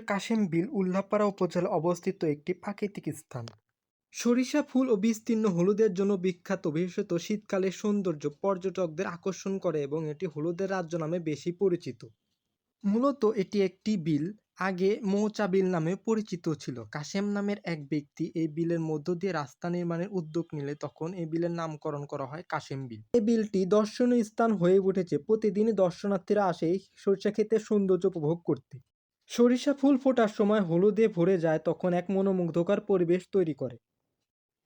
কাশেম বিল উল্লাপাড়া উপজেলা অবস্থিত একটি প্রাকৃতিক স্থান। সরিষা ফুল ও বিস্তীর্ণ হলুদের জন্য বিখ্যাত, বিশেষত শীতকালের সৌন্দর্য পর্যটকদের আকর্ষণ করে এবং এটি হলুদের রাজ্য নামে বেশি পরিচিত। মূলত এটি একটি বিল, আগে মৌচা বিল নামে পরিচিত ছিল। কাশেম নামের এক ব্যক্তি এই বিলের মধ্য দিয়ে রাস্তা নির্মাণের উদ্যোগ নিলে তখন এই বিলের নামকরণ করা হয় কাশেম বিল। এই বিলটি দর্শনীয় স্থান হয়ে উঠেছে। প্রতিদিনই দর্শনার্থীরা আসে সরিষা ক্ষেতের সৌন্দর্য উপভোগ করতে। সরিষা ফুল ফোটার সময় হলুদে ভরে যায়, তখন এক মনোমুগ্ধকর পরিবেশ তৈরি করে।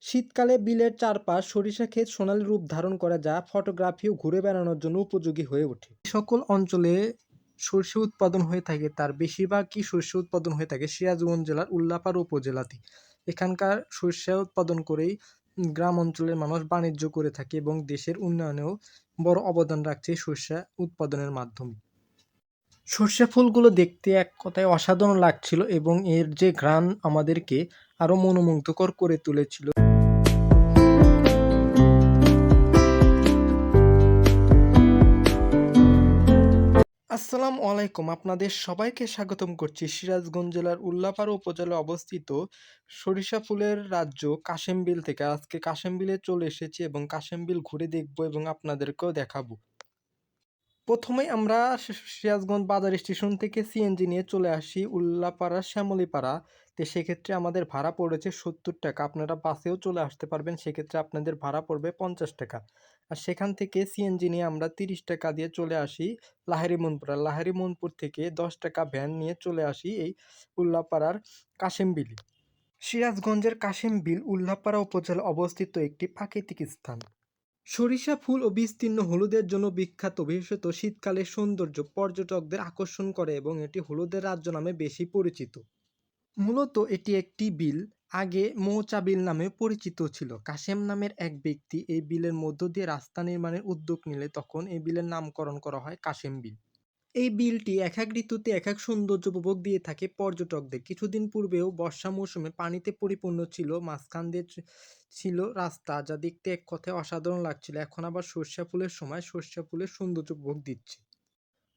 শীতকালে বিলের চারপাশ সরিষা ক্ষেত সোনালী রূপ ধারণ করে যা ফটোগ্রাফি ও ঘুরে বেড়ানোর জন্য উপযোগী হয়ে ওঠে। সকল অঞ্চলে সর্ষে উৎপাদন হয়ে থাকে, তার বেশিরভাগই শস্য উৎপাদন হয়ে থাকে সিরাজগঞ্জ জেলার উল্লাপাড়া উপজেলাতে এখানকার শস্য উৎপাদন করেই গ্রাম অঞ্চলের মানুষ বাণিজ্য করে থাকে এবং দেশের উন্নয়নেও বড় অবদান রাখছে শস্য উৎপাদনের মাধ্যমে। সর্ষে ফুলগুলো দেখতে এক কথায় অসাধারণ লাগছিল এবং এর যে ঘ্রাণ আমাদেরকে আরও মনোমুগ্ধকর করে তুলেছিল। আসসালামু আলাইকুম। আপনাদের সবাইকে স্বাগতম করছি সিরাজগঞ্জ জেলার উল্লাপাড়া উপজেলায় অবস্থিত সরিষা ফুলের রাজ্য কাশেমবিল থেকে। আজকে কাশেমবিলে চলে এসেছি এবং কাশেমবিল ঘুরে দেখব এবং আপনাদেরকেও দেখাবো। প্রথমেই আমরা সিরাজগঞ্জ বাজার স্টেশন থেকে সিএনজি নিয়ে চলে আসি উল্লাপাড়া শ্যামলীপাড়া। তো সেক্ষেত্রে আমাদের ভাড়া পড়েছে সত্তর টাকা। আপনারা বাসেও চলে আসতে পারবেন। সেক্ষেত্রে আপনাদের ভাড়া পড়বে পঞ্চাশ টাকা। আর সেখান থেকে সিএনজি নিয়ে আমরা তিরিশ টাকা দিয়ে চলে আসি লাহারি মনপুর আর লাহারি মনপুর থেকে দশ টাকা ভ্যান নিয়ে চলে আসি এই উল্লাপাড়ার কাশেমবিলি। সিরাজগঞ্জের কাশেমবিল উল্লাপাড়া উপজেলা অবস্থিত একটি প্রাকৃতিক স্থান। সরিষা ফুল ও বিস্তীর্ণ হলুদের জন্য বিখ্যাত, বিশেষত শীতকালের সৌন্দর্য পর্যটকদের আকর্ষণ করে এবং এটি হলুদের রাজ্য নামে বেশি পরিচিত। মূলত এটি একটি বিল, আগে মৌচা বিল নামে পরিচিত ছিল। কাশেম নামের এক ব্যক্তি এই বিলের মধ্য দিয়ে রাস্তা নির্মাণের উদ্যোগ নিলে তখন এই বিলের নামকরণ করা হয় কাশেম বিল। এই বিলটি এক এক ঋতুতে এক এক সৌন্দর্য উপভোগ দিয়ে থাকে পর্যটকদের। কিছুদিন পূর্বেও বর্ষা মৌসুমে পানিতে পরিপূর্ণ ছিল, মাঝখান দিয়ে ছিল রাস্তা, যা দেখতে এক কথায় অসাধারণ লাগছিল। এখন আবার সর্ষা ফুলের সময় সর্ষা ফুলের সৌন্দর্য উপভোগ দিচ্ছে।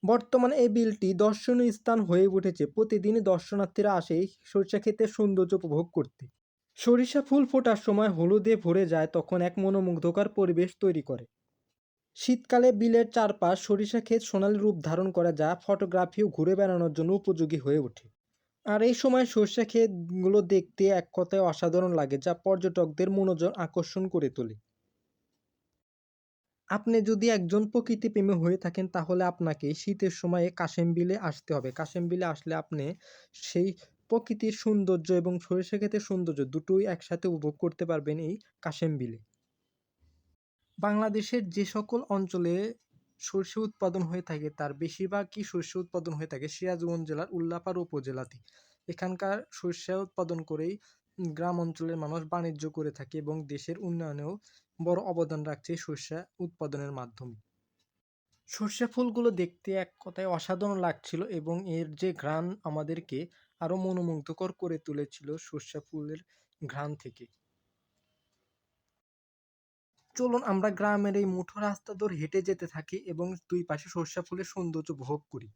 বর্তমানে এই বিলটি দর্শনীয় স্থান হয়ে উঠেছে। প্রতিদিনই দর্শনার্থীরা আসে সরিষা ক্ষেতের সৌন্দর্য উপভোগ করতে। সরিষা ফুল ফোটার সময় হলুদে ভরে যায়, তখন এক মনোমুগ্ধকর পরিবেশ তৈরি করে। শীতকালে বিলের চারপাশ সরিষা ক্ষেত সোনালী রূপ ধারণ করে যা ফটোগ্রাফি ও ঘুরে বেড়ানোর জন্য উপযোগী হয়ে ওঠে। আর এই সময় সর্ষে ক্ষেতগুলো দেখতে এক কথায় অসাধারণ লাগে, যা পর্যটকদের মনোযোগ আকর্ষণ করে তোলে। আপনি যদি একজন প্রকৃতিপ্রেমী হয়ে থাকেন, তাহলে আপনাকে শীতের সময়ে কাশেমবিলে আসতে হবে। কাশেমবিলে আসলে আপনি সেই প্রকৃতির সৌন্দর্য এবং সরিষা ক্ষেতের সৌন্দর্য দুটোই একসাথে উপভোগ করতে পারবেন এই কাশেমবিলে। বাংলাদেশের যে সকল অঞ্চলে সর্ষে উৎপাদন হয়ে থাকে, তার বেশিরভাগই শস্য উৎপাদন হয়ে থাকে সিরাজগঞ্জ জেলার উল্লাপাড়া উপজেলাতে। এখানকার শস্য উৎপাদন করেই গ্রাম অঞ্চলের মানুষ বাণিজ্য করে থাকে এবং দেশের উন্নয়নেও বড় অবদান রাখছে সর্ষে উৎপাদনের মাধ্যমে। সর্ষে ফুলগুলো দেখতে এক কথায় অসাধারণ লাগছিল এবং এর যে ঘ্রাণ আমাদেরকে আরও মনোমুগ্ধকর করে তুলেছিল সর্ষে ফুলের ঘ্রাণ থেকে। চলুন আমরা গ্রামের এই মুঠো রাস্তা ধরে হেঁটে যেতে থাকি এবং দুই পাশে সর্ষে ফুলের সৌন্দর্য উপভোগ করি।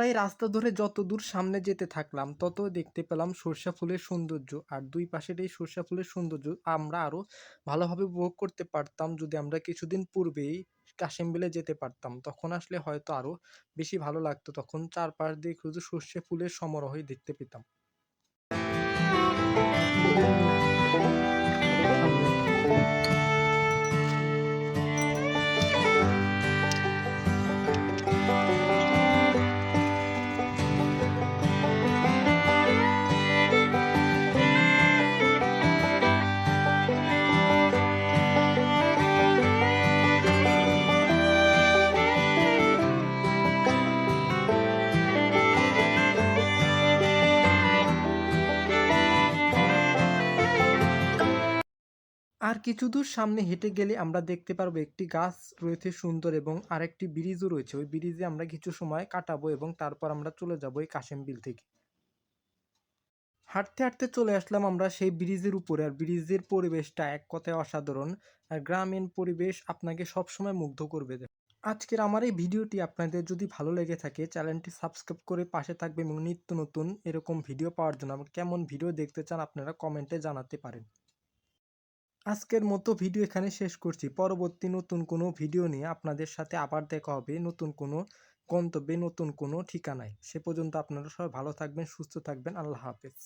আমরা এই রাস্তা ধরে যত দূর সামনে যেতে থাকলাম তত দেখতে পেলাম সর্ষা ফুলের সৌন্দর্য। আর দুই পাশের এই সর্ষা ফুলের সৌন্দর্য আমরা আরও ভালোভাবে উপভোগ করতে পারতাম যদি আমরা কিছুদিন পূর্বেই কাশিমবিলে যেতে পারতাম। তখন আসলে হয়তো আরও বেশি ভালো লাগতো। তখন চারপাশ দিয়ে শুধু সর্ষে ফুলের সমারোহই দেখতে পেতাম। আর কিছু দূর সামনে হেঁটে গেলে আমরা দেখতে পারব একটি গাছ রয়েছে সুন্দর এবং আরেকটি ব্রিজও রয়েছে। ওই ব্রিজে আমরা কিছু সময় কাটাবো এবং তারপর আমরা চলে যাব এই কাশেম বিল থেকে। হাঁটতে হাঁটতে চলে আসলাম আমরা সেই ব্রিজের উপরে। আর ব্রিজের পরিবেশটা এক কথায় অসাধারণ। আর গ্রামীণ পরিবেশ আপনাকে সবসময় মুগ্ধ করবে। আজকের আমার এই ভিডিওটি আপনাদের যদি ভালো লেগে থাকে, চ্যানেলটি সাবস্ক্রাইব করে পাশে থাকবে এবং নিত্য নতুন এরকম ভিডিও পাওয়ার জন্য। এবং কেমন ভিডিও দেখতে চান আপনারা কমেন্টে জানাতে পারেন। আজকের মতো ভিডিও এখানে শেষ করছি। পরবর্তী নতুন কোনো ভিডিও নিয়ে আপনাদের সাথে আবার দেখা হবে। নতুন কোনো গন্তব্যে, নতুন কোনো ঠিকানায়। সে পর্যন্ত আপনারা সবাই ভালো থাকবেন, সুস্থ থাকবেন। আল্লাহ হাফেজ।